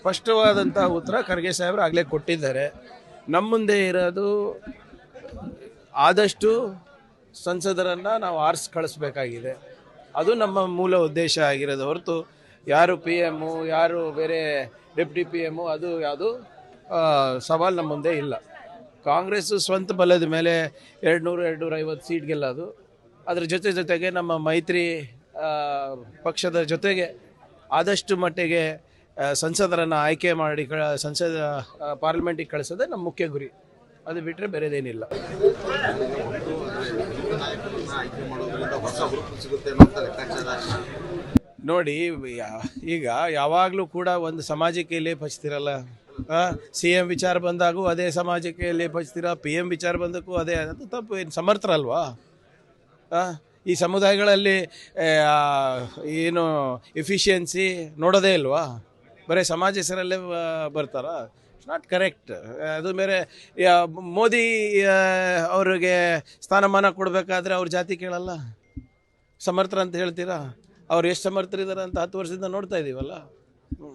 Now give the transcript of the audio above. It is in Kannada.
ಸ್ಪಷ್ಟವಾದಂಥ ಉತ್ತರ ಖರ್ಗೆ ಸಾಹೇಬರು ಆಗಲೇ ಕೊಟ್ಟಿದ್ದಾರೆ. ನಮ್ಮ ಮುಂದೆ ಇರೋದು ಆದಷ್ಟು ಸಂಸದರನ್ನು ನಾವು ಆರಿಸಿ ಕಳಿಸ್ಬೇಕಾಗಿದೆ. ಅದು ನಮ್ಮ ಮೂಲ ಉದ್ದೇಶ ಆಗಿರೋದು ಹೊರತು ಯಾರು ಪಿ ಎಮ್ಮು ಯಾರು ಬೇರೆ ಡೆಪ್ಟಿ ಪಿ ಎಮ್ಮು ಅದು ಯಾವುದು ಸವಾಲು ನಮ್ಮ ಮುಂದೆ ಇಲ್ಲ. ಕಾಂಗ್ರೆಸ್ಸು ಸ್ವಂತ ಬಲದ ಮೇಲೆ ಎರಡು ನೂರು ಎರಡು ನೂರ ಐವತ್ತು ಸೀಟ್ ಗೆಲ್ಲೋದು. ಅದ್ರ ಜೊತೆ ಜೊತೆಗೆ ನಮ್ಮ ಮೈತ್ರಿ ಪಕ್ಷದ ಜೊತೆಗೆ ಆದಷ್ಟು ಮಟ್ಟಿಗೆ ಸಂಸದರನ್ನು ಆಯ್ಕೆ ಮಾಡಿ ಸಂಸದ ಪಾರ್ಲಿಮೆಂಟಿಗೆ ಕಳಿಸೋದೇ ನಮ್ಮ ಮುಖ್ಯ ಗುರಿ. ಅದು ಬಿಟ್ಟರೆ ಬೇರೆದೇನಿಲ್ಲ. ನೋಡಿ ಈಗ ಯಾವಾಗಲೂ ಕೂಡ ಒಂದು ಸಮಾಜಕ್ಕೆ ಲೇಪಿಸ್ತಿರಲ್ಲ ಸಿ ಎಂ ವಿಚಾರ ಬಂದಾಗೂ ಅದೇ ಸಮಾಜಕ್ಕೆ ಲೇಪಿಸ್ತೀರ ಪಿ ಎಂ ವಿಚಾರ ಬಂದಕ್ಕೂ ಅದೇ, ಅದು ತಪ್ಪು, ಏನು ಸಮರ್ಥರಲ್ವಾ? ಈ ಸಮುದಾಯಗಳಲ್ಲಿ ಏನು, ಎಫಿಷಿಯನ್ಸಿ ನೋಡೋದೇ ಇಲ್ವಾ? ಬರೀ ಸಮಾಜ ಹೆಸರಲ್ಲೇ ಬರ್ತಾರ? ಇಟ್ಸ್ ನಾಟ್ ಕರೆಕ್ಟ್ ಅದು ಬೇರೆ ಮೋದಿ ಅವರಿಗೆ ಸ್ಥಾನಮಾನ ಕೊಡಬೇಕಾದ್ರೆ ಅವ್ರ ಜಾತಿ ಕೇಳಲ್ಲ. ಸಮರ್ಥರ ಅಂತ ಹೇಳ್ತೀರಾ? ಅವ್ರು ಎಷ್ಟು ಸಮರ್ಥರಿದ್ದಾರೆ ಅಂತ ಹತ್ತು ವರ್ಷದಿಂದ ನೋಡ್ತಾ ಇದ್ದೀವಲ್ಲ ಹ್ಞೂ